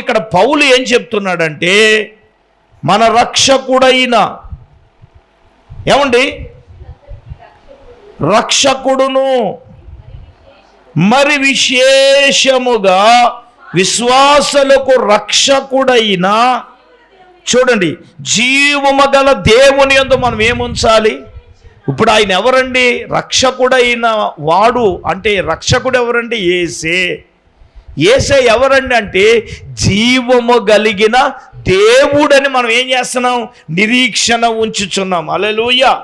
ఇక్కడ పౌలు ఏం చెప్తున్నాడంటే మన రక్షకుడైన ఏమండి? రక్షకుడును మరి విశేషముగా విశ్వాసులకు రక్షకుడైన చూడండి జీవము గల దేవుని యందు మనం ఏముంచాలి? ఇప్పుడు ఆయన ఎవరండి? రక్షకుడైన వాడు అంటే రక్షకుడు ఎవరండి? ఏసే ఏసే ఎవరండి అంటే జీవము కలిగిన దేవుడని మనం ఏం చేస్తున్నాం? నిరీక్షణ ఉంచుచున్నాం. అలెలుయ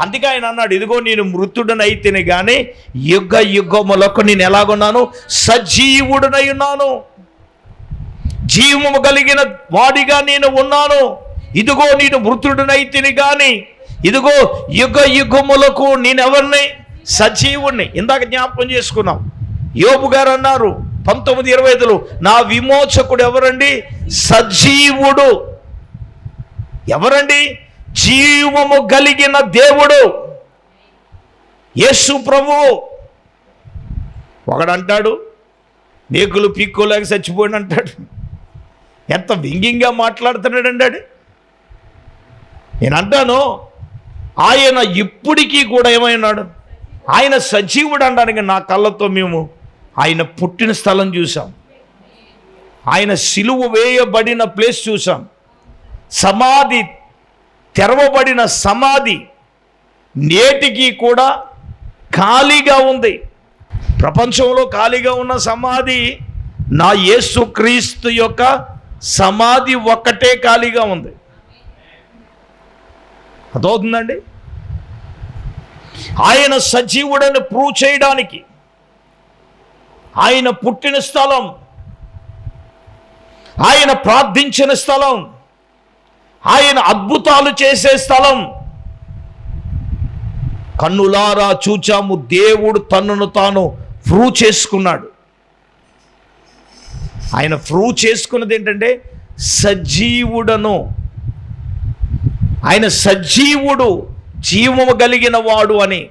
అందుకే ఆయన అన్నాడు ఇదిగో నేను మృతుడనైతేనే కానీ యుగ యుగములకు నేను ఎలాగున్నాను? సజీవుడనై ఉన్నాను. జీవము కలిగిన వాడిగా నేను ఉన్నాను. ఇదిగో నేను మృతుడినైతిని కానీ ఇదిగో యుగ యుగములకు నేనెవరిని? సజీవుణ్ణి. ఇందాక జ్ఞాపకం చేసుకున్నాం. యోపు గారు అన్నారు పంతొమ్మిది ఇరవై ఐదులో నా విమోచకుడు ఎవరండి? సజీవుడు. ఎవరండి? జీవము కలిగిన దేవుడు. యేసు ప్రభువు ఒకడంటాడు మేకులు పీక్కోలేక చచ్చిపోయాడు అంటాడు. ఎంత వ్యంగ్యంగా మాట్లాడుతున్నాడండి ఆడు. నేను అంటాను ఆయన ఇప్పటికీ కూడా ఏమైనాడు? ఆయన సజీవుడు అనడానికి నా కళ్ళతో మేము ఆయన పుట్టిన స్థలం చూసాం ఆయన సిలువ వేయబడిన ప్లేస్ చూసాం సమాధి తెరవబడిన సమాధి నేటికి కూడా ఖాళీగా ఉంది. ప్రపంచంలో ఖాళీగా ఉన్న సమాధి నా యేసు క్రీస్తు యొక్క సమాధి ఒక్కటే ఖాళీగా ఉంది. అదవుతుందండి ఆయన సజీవుడని ప్రూవ్ చేయడానికి ఆయన పుట్టిన స్థలం ఆయన ప్రార్థించిన స్థలం ఆయన అద్భుతాలు చేసే స్థలం. కన్నులారా చూచాము దేవుడు తన్నును తాను ఫ్రూ చేసుకున్నాడు. ఆయన ఫ్రూ చేసుకున్నది ఏంటంటే సజీవుడను. ఆయన సజీవుడు జీవము కలిగిన వాడు అని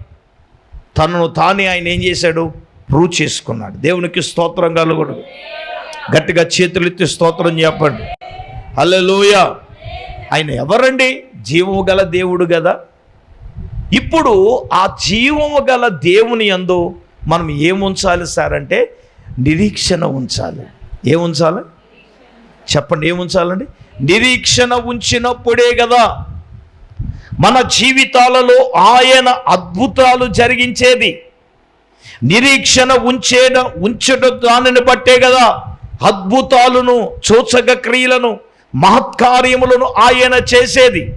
తనను తానే ఆయన ఏం చేశాడు? ప్రూవ్ చేసుకున్నాడు. దేవునికి స్తోత్రం కలుగుడు గట్టిగా చేతులు ఎత్తి స్తోత్రం చెప్పండి. హల్లెలూయా. ఆయన ఎవరండి? జీవము గల దేవుడు కదా. ఇప్పుడు ఆ జీవము గల దేవుని ఎందు మనం ఏముంచాలి సార్ అంటే నిరీక్షణ ఉంచాలి. ఏముంచాలి చెప్పండి ఏముంచాలండి నిరీక్షణ ఉంచినప్పుడే కదా మన జీవితాలలో ఆయన అద్భుతాలు జరిగించేది. నిరీక్షణ ఉంచేట ఉంచట దానిని బట్టే కదా అద్భుతాలను సూచక క్రియలను మహత్కార్యములను ఆయన చేసేది.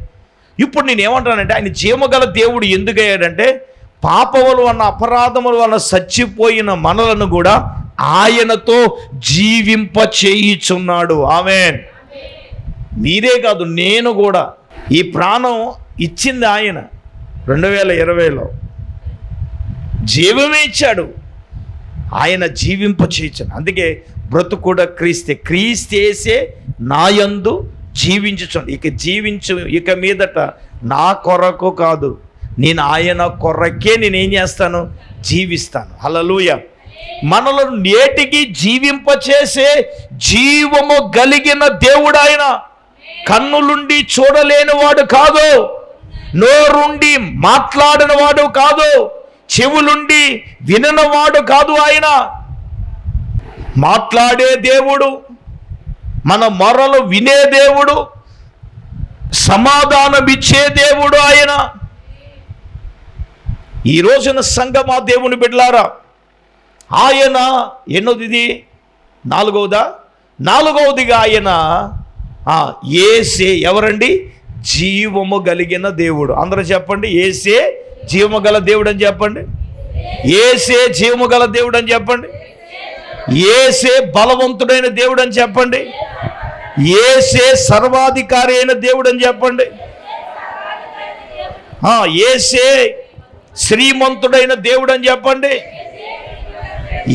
ఇప్పుడు నేను ఏమంటానంటే ఆయన జీవగల దేవుడు ఎందుకయ్యాడంటే పాపముల వలన అపరాధముల వలన చచ్చిపోయిన మనలను కూడా ఆయనతో జీవింప చేయిచున్నాడు. ఆమె మీరే కాదు నేను కూడా ఈ ప్రాణం ఇచ్చింది ఆయన. రెండు వేల ఇరవైలో. జీవమే ఇచ్చాడు. ఆయన జీవింప చేయించాను అందుకే బ్రతుకు కూడా క్రీస్తే. క్రీస్తేసే నాయందు జీవించుచుండు ఇక జీవించు ఇక మీదట నా కొరకు కాదు. నేను ఆయన కొరకే నేను ఏం చేస్తాను? జీవిస్తాను. హల్లెలూయా. మనలో నేటికి జీవింపచేసే జీవము కలిగిన దేవుడు ఆయన. కన్నులుండి చూడలేని వాడు కాదు. నోరుండి మాట్లాడిన వాడు కాదు. చెవులుండి విననవాడు కాదు ఆయన. మాట్లాడే దేవుడు మన మొరలు వినే దేవుడు సమాధానమిచ్చే దేవుడు ఆయన. ఈ రోజున సంగమా దేవుని బిడ్లారా ఆయన ఎన్నోది ఇది నాలుగవదా? నాలుగవదిగా ఆయన ఏసే ఎవరండి? జీవము కలిగిన దేవుడు. అందరూ చెప్పండి ఏసే జీవము గల దేవుడు అని చెప్పండి. ఏసే జీవము గల దేవుడు అని చెప్పండి. ఏసే బలవంతుడైన దేవుడు అని చెప్పండి. ఏసే సర్వాధికారి అయిన దేవుడు అని చెప్పండి ఏసే శ్రీమంతుడైన దేవుడు అని చెప్పండి.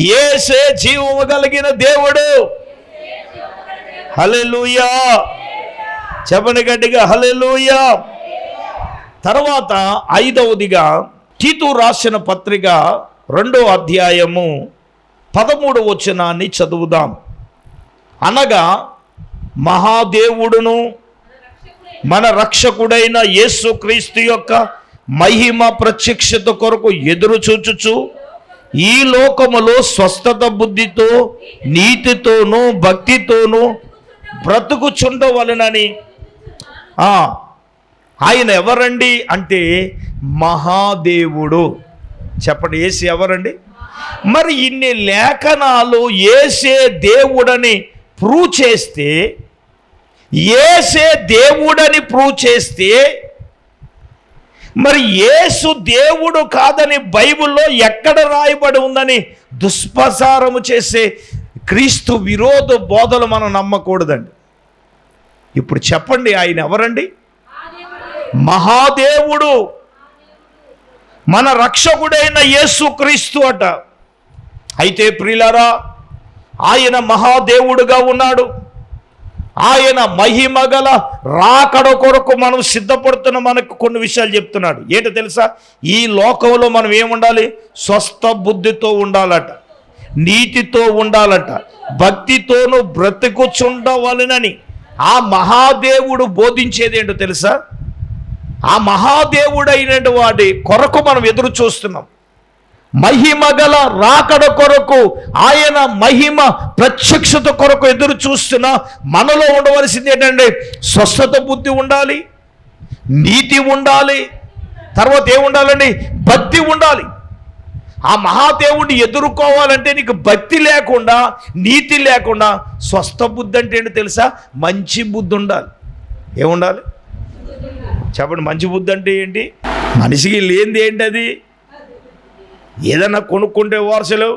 ఏసే జీవము కలిగిన దేవుడు. హలెలుయా చెప్పండి గట్టిగా హలెలుయా తర్వాత ఐదవదిగా తీతు రాసిన పత్రిక రెండో అధ్యాయము పదమూడు వచనాన్ని చదువుదాం. అనగా మహాదేవుడును మన రక్షకుడైన యేసుక్రీస్తు యొక్క మహిమ ప్రత్యక్షత కొరకు ఎదురు చూచుచు ఈ లోకములో స్వస్థత బుద్ధితో నీతితోనూ భక్తితోనూ బ్రతుకుచుండవలనని. ఆయన ఎవరండి అంటే మహాదేవుడు. చెప్పండి ఏసి ఎవరండి? మరి ఇన్ని లేఖనాలు ఏసే దేవుడని ప్రూవ్ చేస్తే ఏసే దేవుడని ప్రూవ్ చేస్తే మరి ఏసు దేవుడు కాదని బైబిల్లో ఎక్కడ రాయబడి ఉందని దుష్ప్రసారము చేసే క్రీస్తు విరోధ బోధలు మనం నమ్మకూడదండి. ఇప్పుడు చెప్పండి ఆయన ఎవరండి? మహాదేవుడు మన రక్షకుడైన యేసు క్రీస్తు అట. అయితే ప్రిలరా ఆయన మహాదేవుడుగా ఉన్నాడు. ఆయన మహిమ గల రాకడ కొరకు మనం సిద్ధపడుతున్న మనకు కొన్ని విషయాలు చెప్తున్నాడు. ఏంటో తెలుసా? ఈ లోకంలో మనం ఏముండాలి? స్వస్థ బుద్ధితో ఉండాలట. నీతితో ఉండాలట. భక్తితోనూ బ్రతుకుచుండవలనని ఆ మహాదేవుడు బోధించేది ఏంటో తెలుసా? ఆ మహాదేవుడైన వాడి కొరకు మనం ఎదురు చూస్తున్నాం. మహిమ గల రాకడ కొరకు ఆయన మహిమ ప్రత్యక్షత కొరకు ఎదురు చూస్తున్న మనలో ఉండవలసింది ఏంటంటే స్వస్థత బుద్ధి ఉండాలి నీతి ఉండాలి తర్వాత ఏముండాలండి భక్తి ఉండాలి. ఆ మహాదేవుడిని ఎదుర్కోవాలంటే నీకు భక్తి లేకుండా నీతి లేకుండా స్వస్థ బుద్ధి అంటే ఏంటో తెలుసా? మంచి బుద్ధి ఉండాలి. ఏముండాలి? చెప్పండి మంచి బుద్ధి అంటే ఏంటి? మనిషికి లేనిది ఏంటి అది ఏదన్నా కొనుక్కుంటే వారసులు?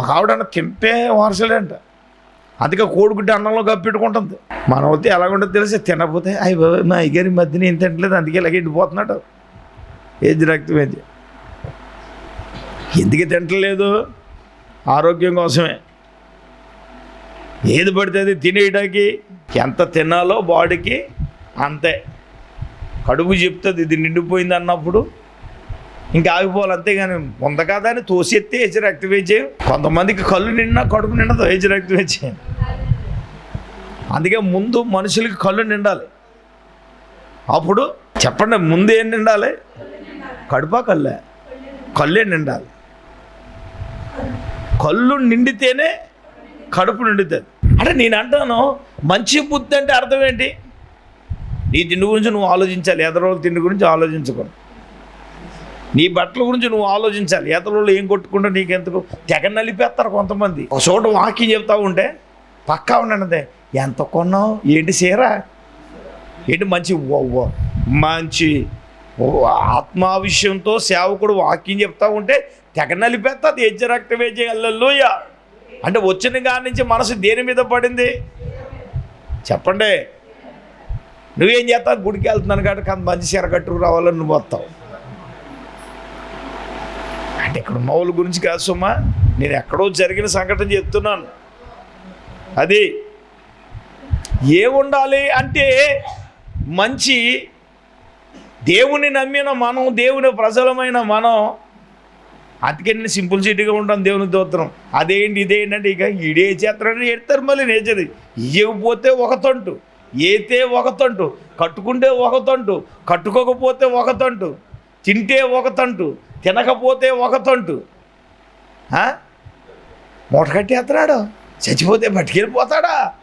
ఒక ఆవిడన్న తింటే వారసులేంట. అందుకే కోడిగుడ్డి అన్నంలో కప్పెట్టుకుంటుంది. మన వద్ద ఎలాగుంటుంది తెలిసి తినకపోతే అయ్యి మా అయ్యగారి మధ్యన ఏం తింటలేదు అందుకే ఇలాగ ఎండిపోతున్నాడు. ఏది రక్తం ఏది? ఎందుకు తింటలేదు ఆరోగ్యం కోసమే. ఏది పడితే అది తినేయడానికి ఎంత తినాలో బాడీకి అంతే. కడుపు చెప్తుంది ఇది నిండిపోయింది అన్నప్పుడు. ఇంకా ఆగిపోవాలి అంతేగాని ఉంద కాదా అని తోసెత్తి హెచ్చరి యాక్టివేట్ చేయం. కొంతమందికి కళ్ళు నిండినా కడుపు నిండదు హెచ్చరి యాక్టివేట్ చేయం. అందుకే ముందు మనుషులకి కళ్ళు నిండాలి. అప్పుడు చెప్పండి ముందు ఏం నిండాలి? కడుపా కళ్ళే? కళ్ళే నిండాలి. కళ్ళు నిండితేనే కడుపు నిండుతుంది. అంటే నేను అంటాను మంచి బుద్ధి అంటే అర్థం ఏంటి? నీ తిండి గురించి నువ్వు ఆలోచించాలి ఎదరోళ్ళ తిండి గురించి ఆలోచించకూడదు. నీ బట్టల గురించి నువ్వు ఆలోచించాలి ఎదరోళ్ళు ఏం కొట్టుకుంటా నీకెందుకు తెగ నలిపేస్తారు కొంతమంది. ఒక చోట వాకింగ్ చెప్తా ఉంటే పక్కా ఉండండి ఎంత కొన్నావు? ఏంటి చీర? ఏంటి మంచి మంచి ఆత్మావిషయంతో విషయంతో సేవకుడు వాకింగ్ చెప్తా ఉంటే తెగ నలిపేస్తుంది హెచ్చరక్తవేజ యా అంటే వచ్చిన కాడి నుంచి మనసు దేని మీద పడింది? చెప్పండి. నువ్వేం చేస్తావు? గుడికి వెళ్తున్నాను కాబట్టి కానీ మంచి చీర కట్టుకు రావాలని నువ్వు వస్తావు. అంటే ఇక్కడ ఉన్నవాళ్ళ గురించి కాదు సుమ్మా నేను ఎక్కడో జరిగిన సంఘటన చెప్తున్నాను. అది ఏముండాలి అంటే మంచి దేవుని నమ్మిన మనం దేవుని ప్రజలమైన మనం అందుకని సింపుల్ సిటీగా ఉంటాం దేవుని దోత్రం అదేంటి ఇదేంటి అంటే ఇక ఈడే చేస్తాడని ఎడతారు మళ్ళీ నేచది ఇవ్వకపోతే ఒక తొంటు ఏతే ఒక తంటు కట్టుకుంటే ఒక తంటు కట్టుకోకపోతే ఒక తంటు తింటే ఒక తంటు తినకపోతే ఒక తంటు. ఆ? మూట కట్టేస్తున్నాడు. చచ్చిపోతే పట్టుకెళ్ళిపోతాడా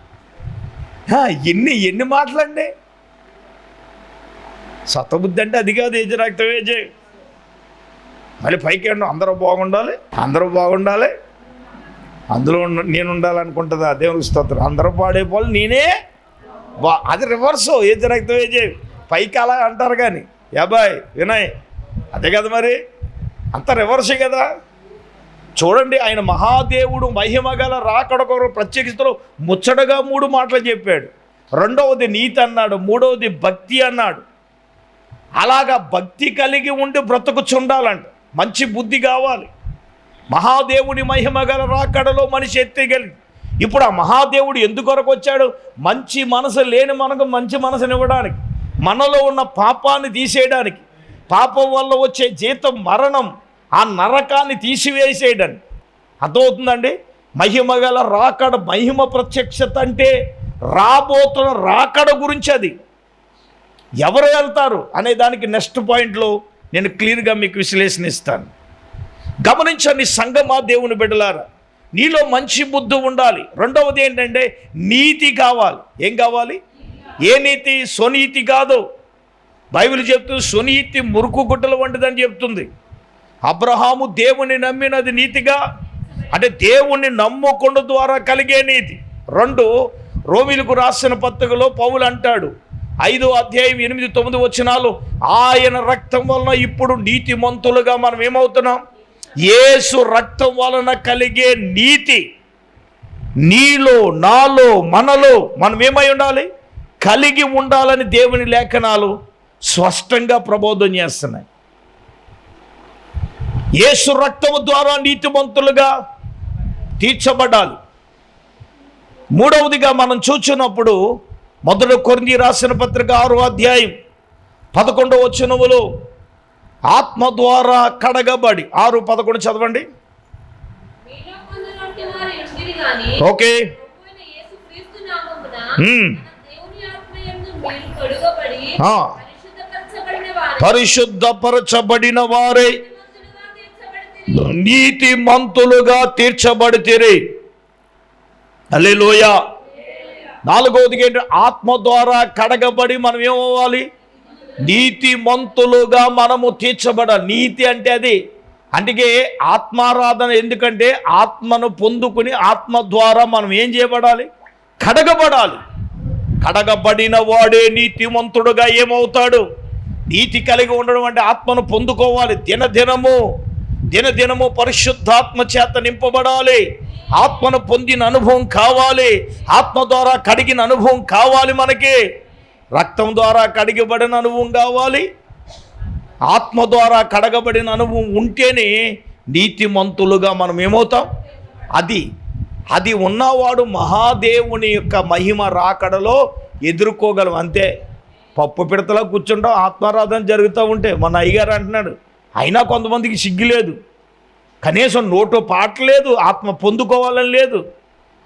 ఎన్ని ఎన్ని మాటలండి. సత్తబుద్ధి అంటే అది కాదు ఏజ్ రక్తం ఏజ్ మళ్ళీ పైకి అండు అందరూ బాగుండాలి అందరూ బాగుండాలి. అందులో నేను నేను ఉండాలనుకుంటుందా దేవునికి స్తోత్రం. అందరూ పాడైపోవాలి నేనే బా అది రివర్స్ ఏజ్ ఏ చేయి పైకి అలా అంటారు కానీ యాబాయ్ వినయ్ అదే కదా మరి? అంత రివర్సే కదా? చూడండి ఆయన మహాదేవుడు మహిమ గల రాకడ కొరకు ముచ్చటగా మూడు మాటలు చెప్పాడు. రెండవది నీతి అన్నాడు మూడవది భక్తి అన్నాడు. అలాగా భక్తి కలిగి ఉండి బ్రతుకుచుండాలంట. మంచి బుద్ధి కావాలి. మహాదేవుడి మహిమ గల రాకడలో మనిషి ఎత్తగలిగి ఇప్పుడు ఆ మహాదేవుడు ఎందుకొరకు వచ్చాడు? మంచి మనసు లేని మనకు మంచి మనసునివ్వడానికి మనలో ఉన్న పాపాన్ని తీసేయడానికి. పాపం వల్ల వచ్చే జీతం మరణం ఆ నరకాన్ని తీసివేసేయడానికి. అర్థమవుతుందండి? మహిమ గల రాకడ మహిమ ప్రత్యక్షత అంటే రాబోతున్న రాకడ గురించి అది. ఎవరు వెళ్తారు? అనే దానికి నెక్స్ట్ పాయింట్లో నేను క్లియర్గా మీకు విశ్లేషణ ఇస్తాను. గమనించండి సంగమా దేవుని బిడ్డలారా. నీలో మంచి బుద్ధి ఉండాలి. రెండవది ఏంటంటే నీతి కావాలి. ఏం కావాలి? ఏ నీతి? స్వనీతి కాదు. బైబిల్ చెప్తుంది స్వనీతి మురుకు గుడ్డల వంటిదని చెప్తుంది. అబ్రహాము దేవుని నమ్మినది నీతిగా అంటే దేవుణ్ణి నమ్ముకుండ ద్వారా కలిగే నీతి. రెండు రోమిలకు రాసిన పత్రికలో పౌలు అంటాడు ఐదో అధ్యాయం ఎనిమిది తొమ్మిది వచ్చినాలు ఆయన రక్తం వలన ఇప్పుడు నీతి మంతులుగా మనం ఏమవుతున్నాం? ఏసు రక్తం వలన కలిగే నీతి నీలో నాలో మనలో మనం ఏమై ఉండాలి? కలిగి ఉండాలని దేవుని లేఖనాలు స్పష్టంగా ప్రబోధం చేస్తున్నాయి. యేసు రక్తము ద్వారా నీతిమంతులుగా తీర్చబడాలి. మూడవదిగా మనం చూచినప్పుడు మొదట కొన్ని రాసిన పత్రిక ఆరో అధ్యాయం పదకొండు వచ్చినవులు ఆత్మ ద్వారా కడగబడి ఆరు పదకొండు చదవండి. ఓకే. పరిశుద్ధపరచబడిన వారే. నీతి మంతులుగా తీర్చబడితేరే. అల్లెలోయ నాలుగవదికి ఏంటి? ఆత్మ ద్వారా కడగబడి మనం ఏమవ్వాలి? నీతి మంతులుగా మనము తీర్చబడాలి నీతి అంటే అది. అందుకే ఆత్మారాధన ఎందుకంటే ఆత్మను పొందుకుని ఆత్మ ద్వారా మనం ఏం చేయబడాలి? కడగబడాలి. కడగబడిన వాడే నీతిమంతుడుగా ఏమవుతాడు? నీతి కలిగి ఉండడం అంటే ఆత్మను పొందుకోవాలి. దినదినము దినదినము పరిశుద్ధాత్మ చేత నింపబడాలి. ఆత్మను పొందిన అనుభవం కావాలి. ఆత్మ ద్వారా కడిగిన అనుభవం కావాలి మనకి. రక్తం ద్వారా కడిగబడిన అనుభవం కావాలి. ఆత్మ ద్వారా కడగబడిన అనుభవం ఉంటేనే నీతిమంతులుగా మనం ఏమవుతాం? అది అది ఉన్నవాడు మహాదేవుని యొక్క మహిమ రాకడలో ఎదుర్కోగలం. అంతే. పప్పు పిడతలో కూర్చుంటాం ఆత్మారాధన జరుగుతూ ఉంటే. మన అయ్యగారు అంటున్నాడు అయినా కొంతమందికి సిగ్గు లేదు. కనీసం నోటో పాట లేదు ఆత్మ పొందుకోవాలని లేదు.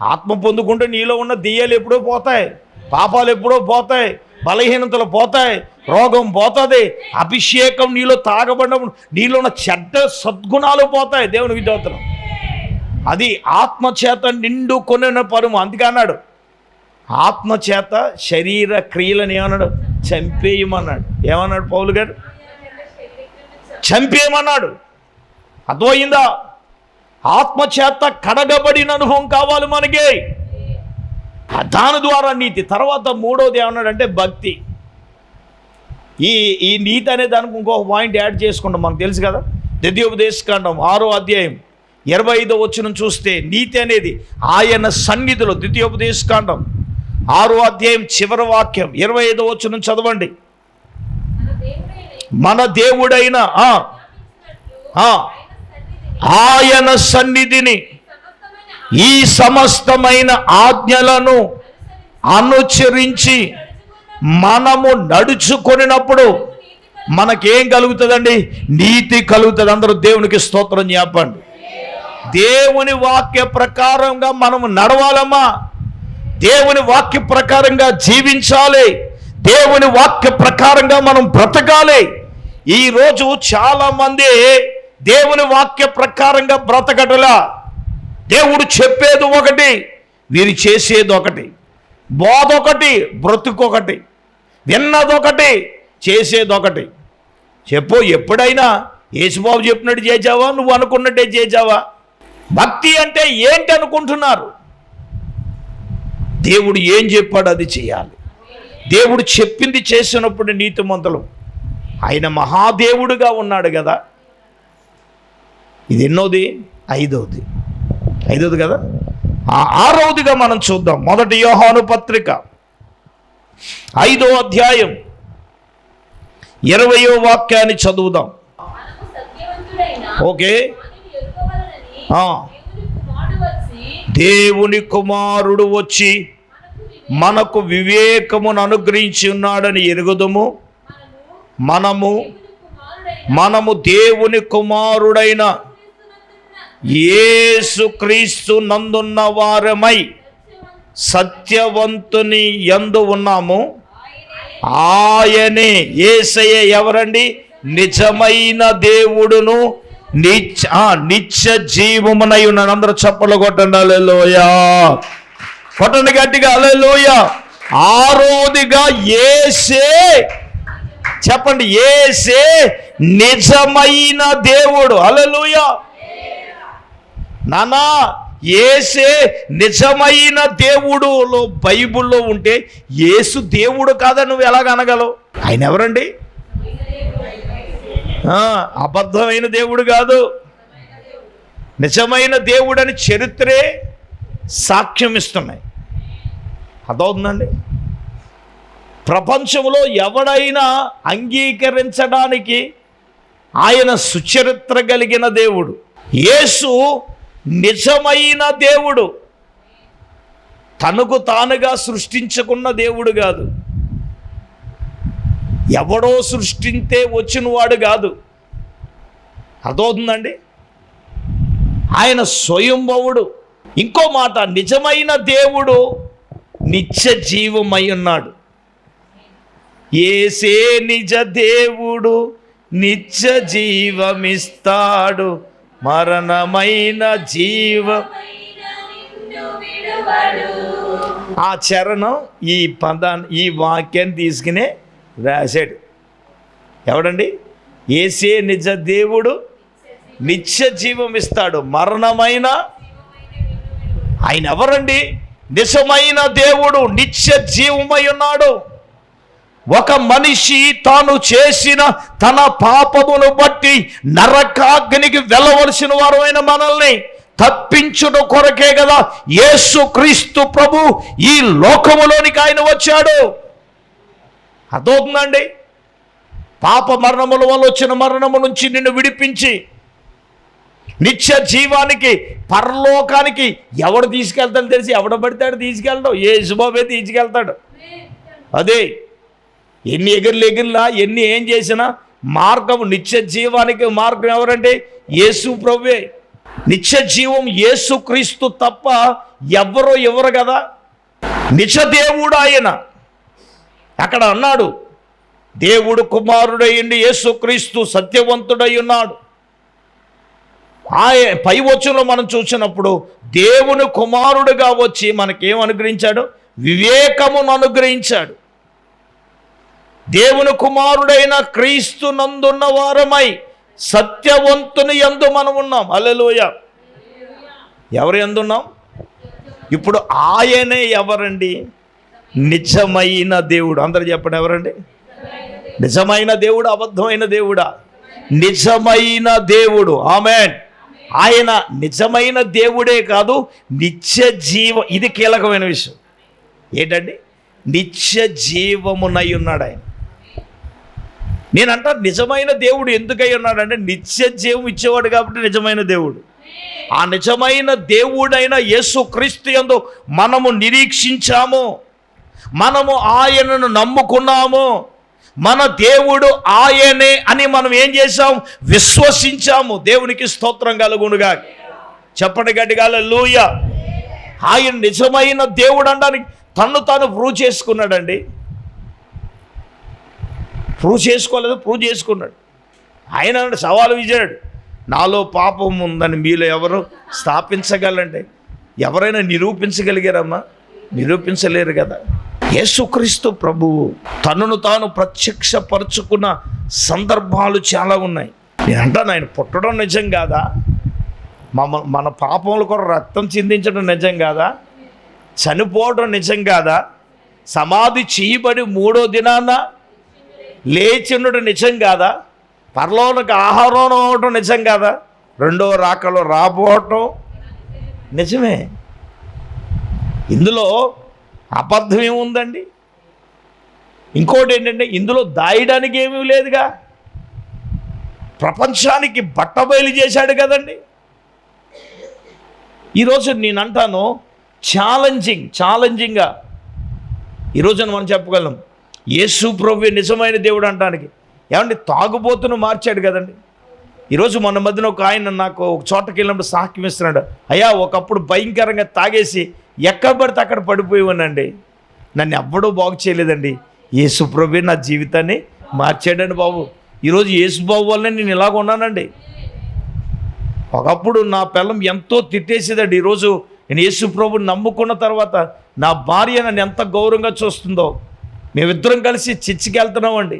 ఆత్మ పొందుకుంటే నీలో ఉన్న దెయ్యాలు ఎప్పుడో పోతాయి పాపాలు ఎప్పుడో పోతాయి బలహీనతలు పోతాయి రోగం పోతుంది అభిషేకం నీలో తాగబడినప్పుడు నీలో ఉన్న చెడ్డ సద్గుణాలు పోతాయి దేవుని విద్యోతనం అది ఆత్మచేత నిండు కొనిన పరుము. అందుకే అన్నాడు ఆత్మచేత శరీర క్రియలను ఏమన్నాడు? చంపేయమన్నాడు. ఏమన్నాడు పౌలు గారు? చంపేయమన్నాడు. అర్థమైందా? ఆత్మచేత కడగబడిన అనుభవం కావాలి మనకి. దాని ద్వారా నీతి. తర్వాత మూడోది ఏమన్నాడంటే భక్తి. ఈ ఈ నీతి అనే దానికి ఇంకొక పాయింట్ యాడ్ చేసుకుంటాం. మనకు తెలుసు కదా? ద్వితీయోపదేశకాండం ఆరో అధ్యాయం ఇరవై ఐదో వచ్చిన చూస్తే నీతి అనేది ఆయన సన్నిధిలో ద్వితీయోపదేశకాండం ఆరో అధ్యాయం చివరి వాక్యం ఇరవై ఐదో వచ్చిన చదవండి. మన దేవుడైన ఆయన సన్నిధిని ఈ సమస్తమైన ఆజ్ఞలను అనుసరించి మనము నడుచుకొనినప్పుడు మనకేం కలుగుతుందండి? నీతి కలుగుతుంది. అందరూ దేవునికి స్తోత్రం చెప్పండి. దేవుని వాక్య ప్రకారంగా మనము నడవాలమ్మా. దేవుని వాక్య ప్రకారంగా జీవించాలి. దేవుని వాక్య ప్రకారంగా మనం బ్రతకాలి. ఈరోజు చాలామంది దేవుని వాక్య ప్రకారంగా బ్రతకటలా. దేవుడు చెప్పేది ఒకటి వీరు చేసేది ఒకటి. బోధ ఒకటి బ్రతుకొకటి. విన్నదొకటి చేసేదొకటి. చెప్పు ఎప్పుడైనా యేసుబాబు చెప్పినట్టు చేసావా? నువ్వు అనుకున్నట్టే చేసావా? భక్తి అంటే ఏంటి అనుకుంటున్నారు? దేవుడు ఏం చెప్పాడు అది చేయాలి. దేవుడు చెప్పింది చేసినప్పుడు నీతిమంతులు. ఆయన మహాదేవుడుగా ఉన్నాడు కదా. ఇది ఎన్నోది? ఐదవది ఐదవది కదా? ఆ ఆరవదిగా మనం చూద్దాం. మొదటి యోహాను పత్రిక. ఐదో అధ్యాయం. ఇరవయో వాక్యాన్ని చదువుదాం. ఓకే. దేవుని కుమారుడు వచ్చి మనకు వివేకమును అనుగ్రహించి ఉన్నాడని ఎరుగుదము. మనము మనము దేవుని కుమారుడైన యేసుక్రీస్తు నందున్న వారమై సత్యవంతుని యందు ఉన్నాము. ఆయనే ఏసయ్య ఎవరండి? నిజమైన దేవుడును నిత్య ఆ, నిత్య జీవమునై ఉన్నాను అందరూ చప్పలు కొట్టండి అలెలోయా కొట్టండి గట్టిగా అలెలోయ ఆరోదిగా ఏసే చెప్పండి ఏసే నిజమైన దేవుడు. అలలుయ నానా ఏసే నిజమైన దేవుడులో బైబిల్లో ఉంటే ఏసు దేవుడు కాదని నువ్వు ఎలాగ అనగలవు? ఆయన ఎవరండి? అబద్ధమైన దేవుడు కాదు. నిజమైన దేవుడని చరిత్రే సాక్ష్యం ఇస్తున్నాయి. అదవుతుందండి ప్రపంచంలో ఎవడైనా అంగీకరించడానికి ఆయన సుచరిత్ర కలిగిన దేవుడు. యేసు నిజమైన దేవుడు. తనకు తానుగా సృష్టించుకున్న దేవుడు కాదు. ఎవడో సృష్టింతే వచ్చినవాడు కాదు. అర్థమవుతుందండి? ఆయన స్వయంభవుడు. ఇంకో మాట నిజమైన దేవుడు నిత్య జీవమై ఉన్నాడు. ఏసే నిజ దేవుడు నిత్య జీవమిస్తాడు. మరణమైన జీవ ఆ చరణం ఈ పదాన్ని ఈ వాక్యాన్ని తీసుకునే రాశాడు. ఎవడండి? ఏసే నిజ దేవుడు నిత్య జీవం ఇస్తాడు మరణమైన ఆయన ఎవరండి? నిజమైన దేవుడు నిత్య జీవమై ఉన్నాడు. ఒక మనిషి తాను చేసిన తన పాపమును బట్టి నరకాగ్నికి వెళ్ళవలసిన వారమైన మనల్ని తప్పించుట కొరకే కదా యేసు క్రీస్తు ప్రభు ఈ లోకములోనికి ఆయన వచ్చాడు. అర్థమవుతుందండి పాప మరణముల వల్ల వచ్చిన మరణము నుంచి నిన్ను విడిపించి నిత్య జీవానికి పరలోకానికి ఎవడు తీసుకెళ్తాడు తెలిసి? ఎవడ పడతాడు తీసుకెళ్ళడం ఏ శుభమే తీసుకెళ్తాడు. అదే ఎన్ని ఎగిర్లు ఎగిర్లా ఎన్ని ఏం చేసినా మార్గం నిత్య జీవానికి మార్గం ఎవరంటే యేసు ప్రవ్వే నిత్య జీవం యేసు క్రీస్తు తప్ప ఎవరో ఎవరు కదా? నిజ దేవుడు ఆయన. అక్కడ అన్నాడు దేవుడు కుమారుడయ్యండి యేసుక్రీస్తు సత్యవంతుడై ఉన్నాడు. ఆయ పై వచ్చులో మనం చూసినప్పుడు దేవుని కుమారుడుగా వచ్చి మనకేం అనుగ్రహించాడు? వివేకమును అనుగ్రహించాడు. దేవుని కుమారుడైన క్రీస్తు నందున్న వారమై సత్యవంతుని యందు మనం ఉన్నాం. అల్లెలోయ ఎవరు ఎందున్నాం ఇప్పుడు ఆయనే ఎవరండి? నిజమైన దేవుడు. అందరు చెప్పండి ఎవరండి? నిజమైన దేవుడు? అబద్ధమైన దేవుడా? నిజమైన దేవుడు. ఆమెన్. ఆయన నిజమైన దేవుడే కాదు నిత్య జీవ ఇది కీలకమైన విషయం. ఏంటండి? నిత్య జీవమునై ఉన్నాడు ఆయన. నేనంట నిజమైన దేవుడు ఎందుకై ఉన్నాడంటే నిత్య జీవం ఇచ్చేవాడు కాబట్టి నిజమైన దేవుడు. ఆ నిజమైన దేవుడైన యేసు క్రీస్తు యందు మనము నిరీక్షించాము. మనము ఆయనను నమ్ముకున్నాము. మన దేవుడు ఆయనే అని మనం ఏం చేశాం? విశ్వసించాము. దేవునికి స్తోత్రం కలుగునుగా చెప్పండి గట్టిగా లూయ ఆయన నిజమైన దేవుడు అనడానికి తను తాను ప్రూవ్ చేసుకున్నాడండి. ప్రూవ్ చేసుకోలేదు ప్రూవ్ చేసుకున్నాడు. ఆయన సవాలు విజయాడు. నాలో పాపం ఉందని మీలో ఎవరు స్థాపించగలండి ఎవరైనా నిరూపించగలిగారమ్మా? నిరూపించలేరు కదా. యేసుక్రీస్తు ప్రభువు తనను తాను ప్రత్యక్షపరుచుకున్న సందర్భాలు చాలా ఉన్నాయి. నేను అంటాను ఆయన పుట్టడం నిజం కాదా? మన మన పాపముల కొరకు రక్తం చిందించడం నిజం కాదా? చనిపోవడం నిజం కాదా? సమాధి చేయబడి మూడో దినాన లేచినడు నిజం కాదా? పరలోనికి ఆహారం అవటం నిజం కాదా? రెండో రాకలో రాబోవటం నిజమే. ఇందులో అబద్ధం ఏముందండి? ఇంకోటి ఏంటంటే ఇందులో దాయడానికి ఏమీ లేదుగా. ప్రపంచానికి బట్టబయలు చేశాడు కదండి. ఈరోజు నేను అంటాను ఛాలెంజింగ్ ఛాలెంజింగ్గా. ఈరోజు మనం చెప్పగలం యేసు ప్రభు నిజమైన దేవుడు అంటానికి. ఏమండి తాగుబోతును మార్చాడు కదండి. ఈరోజు మన మధ్యన ఒక ఆయన నాకు ఒక చోటకి వెళ్ళినప్పుడు సాక్ష్యం ఇస్తున్నాడు అయ్యా ఒకప్పుడు భయంకరంగా తాగేసి ఎక్కడ పడితే అక్కడ పడిపోయేవానండి. నన్ను ఎవ్వడూ బాగు చేయలేదండి. యేసుప్రభే నా జీవితాన్ని మార్చాడండి బాబు. ఈరోజు యేసుబాబు వల్లనే నేను ఇలాగ ఉన్నానండి. ఒకప్పుడు నా పిల్లం ఎంతో తిట్టేసేదండి. ఈరోజు నేను యేసుప్రభుని నమ్ముకున్న తర్వాత నా భార్య నన్ను ఎంత గౌరవంగా చూస్తుందో మేమిద్దరం కలిసి చర్చికి వెళ్తున్నామండి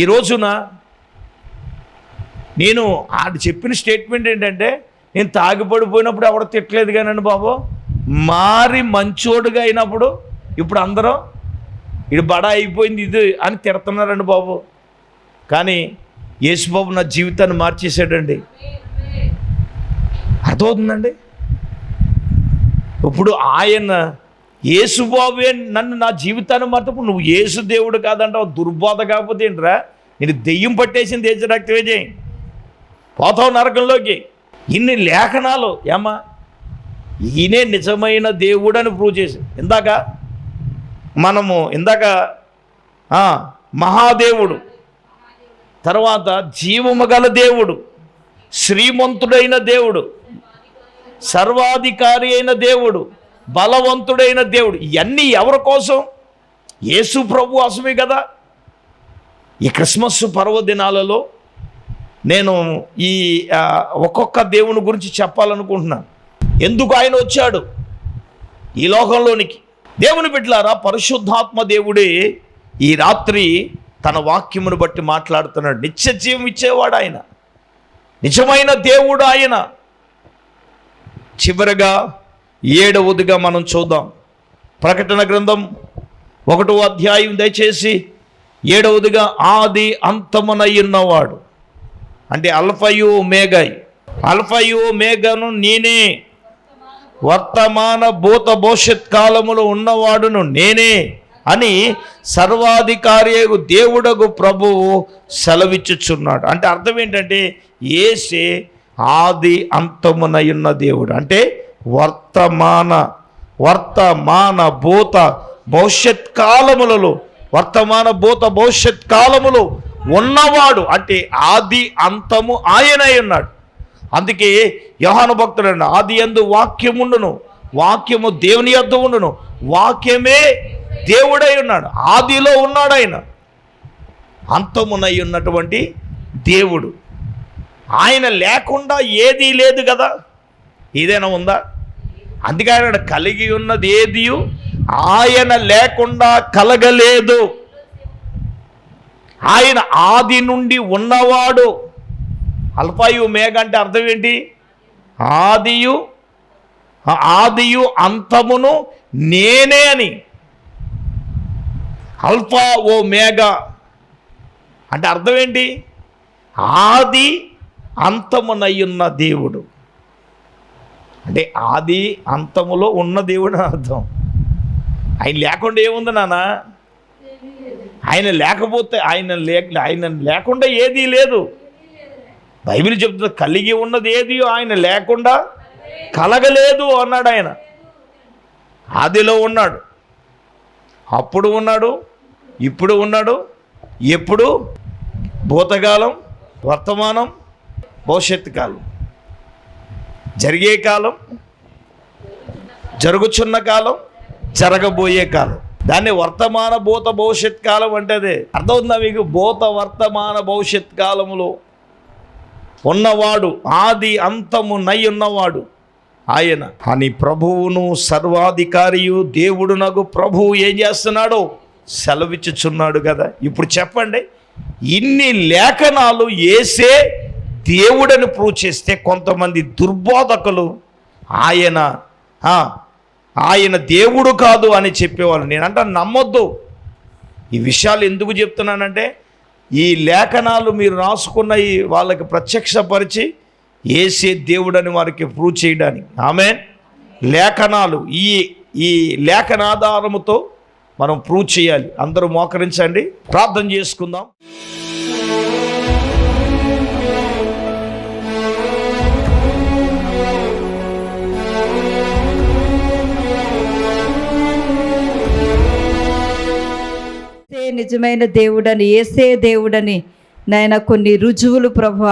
ఈ రోజున నేను ఆడు చెప్పిన స్టేట్మెంట్ ఏంటంటే నేను తాగిపడిపోయినప్పుడు ఎవడో తిట్టలేదు కానండి బాబు. మారి మంచోడుగా అయినప్పుడు ఇప్పుడు అందరం ఇది బడా అయిపోయింది ఇది అని తిడుతున్నారండి బాబు. కానీ యేసుబాబు నా జీవితాన్ని మార్చేశాడండి. అర్థమవుతుందండి? ఇప్పుడు ఆయన యేసుబాబే నన్ను నా జీవితాన్ని మార్చపు నువ్వు ఏసు దేవుడు కాదంటావు దుర్బోధ కాకపోతే ఏంట్రా? నేను దెయ్యం పట్టేసింది ఏజ్ రక్తమే చేయి. పోతావు నరకంలోకి. ఇన్ని లేఖనాలు ఏమా ఈయనే నిజమైన దేవుడు అని ప్రూవ్ చేసి ఇందాక మనము ఇందాక మహాదేవుడు తర్వాత జీవము గల దేవుడు శ్రీమంతుడైన దేవుడు సర్వాధికారి అయిన దేవుడు బలవంతుడైన దేవుడు. ఇవన్నీ ఎవరి కోసం? యేసు ప్రభు అసమే కదా. ఈ క్రిస్మస్ పర్వదినాలలో నేను ఈ ఒక్కొక్క దేవుని గురించి చెప్పాలనుకుంటున్నాను. ఎందుకు ఆయన వచ్చాడు? ఈ లోకంలోనికి. దేవుని బిడ్డలారా పరిశుద్ధాత్మ దేవుడే ఈ రాత్రి తన వాక్యమును బట్టి మాట్లాడుతున్నాడు. నిత్య జీవం ఇచ్చేవాడు ఆయన. నిజమైన దేవుడు ఆయన. చివరగా ఏడవదిగా మనం చూద్దాం. ప్రకటన గ్రంథం ఒకటో అధ్యాయం దయచేసి ఏడవదిగా ఆది అంతమునై ఉన్నవాడు అంటే అల్ఫయు మేఘై. అల్ఫయు మేఘను నేనే వర్తమాన భూత భవిష్యత్ కాలములో ఉన్నవాడును నేనే అని సర్వాధికారి దేవుడకు ప్రభువు సెలవిచ్చుచున్నాడు. అంటే అర్థం ఏంటంటే ఏసే ఆది అంతమునయున్న దేవుడు. అంటే వర్తమాన వర్తమాన భూత భవిష్యత్ కాలములలో వర్తమాన భూత భవిష్యత్ కాలములో ఉన్నవాడు అంటే ఆది అంతము ఆయనై ఉన్నాడు. అందుకే యోహాను భక్తుడు ఆది ఎందు వాక్యముండును వాక్యము దేవుని యొద్ద ఉండును వాక్యమే దేవుడై ఉన్నాడు ఆదిలో ఉన్నాడు ఆయన అంతమునై ఉన్నటువంటి దేవుడు. ఆయన లేకుండా ఏదీ లేదు కదా. ఏదైనా ఉందా? అందుకే ఆయన కలిగి ఉన్నది ఏది? ఆయన లేకుండా కలగలేదు. ఆయన ఆది నుండి ఉన్నవాడు. అల్పాయు మేఘ అంటే అర్థం ఏంటి? ఆదియు ఆదియు అంతమును నేనే అని. అల్ఫా ఓ మేఘ అంటే అర్థం ఏంటి? ఆది అంతమునయ్యున్న దేవుడు. అంటే ఆది అంతములో ఉన్న దేవుడు అర్థం. ఆయన లేకుండా ఏముంది నాన్న? ఆయన లేకపోతే ఆయన లేక ఆయన లేకుండా ఏదీ లేదు. బైబిల్ చెప్తుంది కలిగి ఉన్నది ఏది? ఆయన లేకుండా కలగలేదు అన్నాడు ఆయన. ఆదిలో ఉన్నాడు. అప్పుడు ఉన్నాడు ఇప్పుడు ఉన్నాడు ఎప్పుడు? భూతకాలం వర్తమానం భవిష్యత్తు కాలం. జరిగే కాలం జరుగుచున్న కాలం జరగబోయే కాలం. దాన్ని వర్తమాన భూత భవిష్యత్ కాలం అంటే అదే అర్థమవుతుందా మీకు? భూత వర్తమాన భవిష్యత్ కాలంలో ఉన్నవాడు ఆది అంతము నై ఉన్నవాడు ఆయన. అని ప్రభువును సర్వాధికారియు దేవుడు నాకు ప్రభువు ఏం చేస్తున్నాడో? సెలవిచ్చుచున్నాడు కదా. ఇప్పుడు చెప్పండి ఇన్ని లేఖనాలు ఏసే దేవుడని ప్రూవ్ చేస్తే కొంతమంది దుర్బోధకులు ఆయన ఆయన దేవుడు కాదు అని చెప్పేవాళ్ళు. నేనంట నమ్మొద్దు. ఈ విషయాలు ఎందుకు చెప్తున్నానంటే ఈ లేఖనాలు మీరు రాసుకున్న ఈ వాళ్ళకి ప్రత్యక్షపరిచి ఏసే దేవుడని వారికి ప్రూవ్ చేయడానికి. ఆమె లేఖనాలు ఈ ఈ లేఖనాధారముతో మనం ప్రూవ్ చేయాలి. అందరూ మోకరించండి. ప్రార్థన చేసుకుందాం. నిజమైన దేవుడని ఏసే దేవుడని నాయన కొన్ని రుజువులు ప్రభు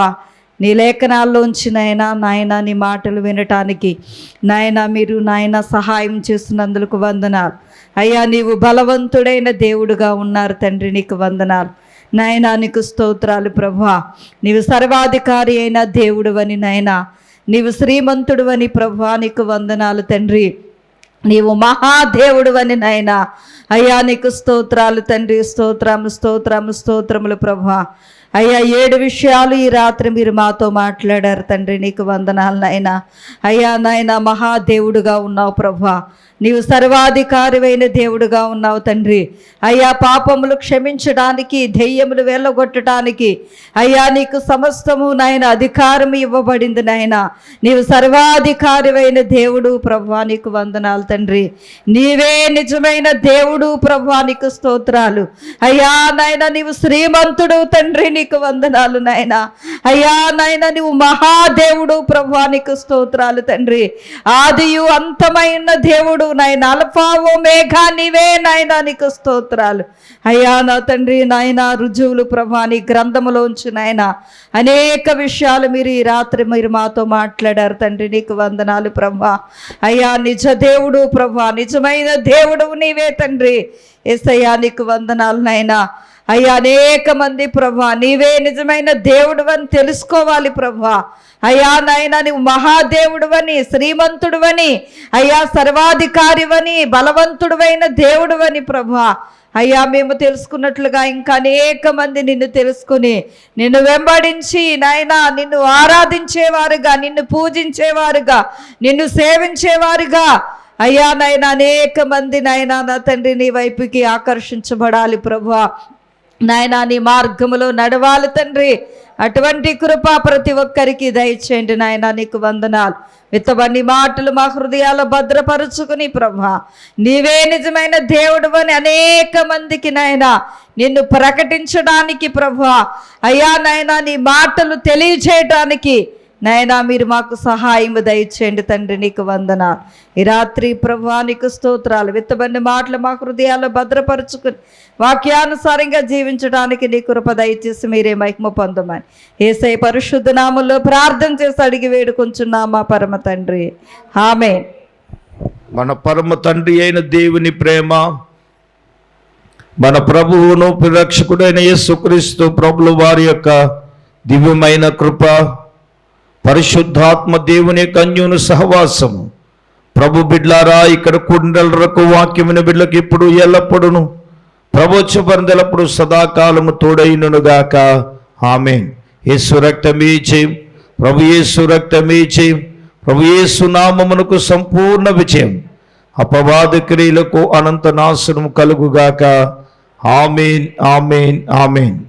నీ లేఖనాల్లోంచి నాయన నాయన నీ మాటలు వినటానికి నాయన మీరు నాయన సహాయం చేస్తున్నందుకు వందనాలు. అయ్యా నీవు బలవంతుడైన దేవుడుగా ఉన్నారు తండ్రి నీకు వందనాలు. నాయన నీకు స్తోత్రాలు ప్రభా నీవు సర్వాధికారి అయిన దేవుడు అని నాయన నీవు శ్రీమంతుడు అని ప్రభా నీకు వందనాలు తండ్రి. నీవు మహాదేవుడు అని నాయన. అయ్యా నీకు స్తోత్రాలు తండ్రి స్తోత్రము స్తోత్రము స్తోత్రములు ప్రభా అయ్యా ఏడు విషయాలు ఈ రాత్రి మీరు మాతో మాట్లాడారు తండ్రి. నీకు వందనాలు నాయన. అయ్యా నాయన మహాదేవుడుగా ఉన్నావు ప్రభా. నీవు సర్వాధికారివైన దేవుడుగా ఉన్నావు తండ్రి. అయ్యా పాపములు క్షమించడానికి దెయ్యములు వెళ్ళగొట్టడానికి అయ్యా నీకు సమస్తము నాయన అధికారం ఇవ్వబడింది నాయన. నీవు సర్వాధికారివైన దేవుడు ప్రభా నీకు వందనాలు తండ్రి. నీవే నిజమైన దేవుడు ప్రభా నీకు స్తోత్రాలు. అయ్యా నాయన నీవు శ్రీమంతుడు తండ్రి నీకు వందనాలు నాయన. అయ్యా నాయన నీవు మహాదేవుడు. ప్రభా నీకు స్తోత్రాలు తండ్రి. ఆదియు అంతమైన దేవుడు నాయన. అల్పావు మేఘా నీవే నాయన నీకు స్తోత్రాలు. అయ్యా నా తండ్రి నాయన రుజువులు ప్రభా నీ గ్రంథములోంచి నాయన. అనేక విషయాలు మీరు ఈ రాత్రి మీరు మాతో మాట్లాడారు తండ్రి. నీకు వందనాలు ప్రభా. అయ్యా నిజ దేవుడు ప్రభా. నిజమైన దేవుడు నీవే తండ్రి. ఏసయ్యా నీకు వందనాలు నాయనా. అయ్యా అనేక మంది ప్రభా నీవే నిజమైన దేవుడు అని తెలుసుకోవాలి ప్రభా. అయ్యా నాయన నువ్వు మహాదేవుడువని శ్రీమంతుడువని అయ్యా సర్వాధికారివని బలవంతుడువైన దేవుడువని ప్రభా. అయ్యా మేము తెలుసుకున్నట్లుగా ఇంకా అనేక మంది నిన్ను తెలుసుకుని నిన్ను వెంబడించి నాయన నిన్ను ఆరాధించేవారుగా నిన్ను పూజించేవారుగా నిన్ను సేవించేవారుగా. అయ్యా నాయన అనేక మంది నాయన నా తండ్రి నీ వైపుకి ఆకర్షించబడాలి ప్రభా. నాయన నీ మార్గములో నడవాలి తండ్రి. అటువంటి కృప ప్రతి ఒక్కరికి దయచేయండి నాయన నీకు వందనాలు. విత్తబన్ని మాటలు మా హృదయాల్లో భద్రపరుచుకుని ప్రభా. నీవే నిజమైన దేవుడు అని అనేక మందికి నాయన నిన్ను ప్రకటించడానికి ప్రభా. అయ్యా నాయన నీ మాటలు తెలియచేయటానికి నాయనా మీరు మాకు సహాయం దయచేయండి తండ్రి నీకు వందన. ఈ రాత్రి ప్రభా నీకు స్తోత్రాలు. విత్తబడిన మాటలు మా హృదయాల్లో భద్రపరుచుకుని వాక్యానుసారంగా జీవించడానికి నీ కృప దయచేసి మీరే మహిమ పొందమని. ఏసై పరిశుద్ధ నామంలో ప్రార్థన చేసి అడిగి వేడుకొంచున్నామా పరమ తండ్రి. ఆమె మన పరమ తండ్రి అయిన దేవుని ప్రేమ మన ప్రభువును రక్షకుడైన యేసుక్రీస్తు ప్రభుల వారి యొక్క దివ్యమైన కృప పరిశుద్ధాత్మ దేవుని కన్యును సహవాసము. ప్రభు బిడ్లారా ఇక్కడ కుండలకు వాక్యమైన బిడ్లకు ఇప్పుడు ఎల్లప్పుడును. ప్రభుత్వ పరందలప్పుడు సదాకాలము తోడైననుగాక ఆమె యేసు రక్తమే చేయం ప్రభు యేసు రక్తమే చేయం ప్రభు యేసు నామమునకు సంపూర్ణ విజయం. అపవాద క్రియలకు అనంత నాశనం కలుగుగాక. Amen amen amen.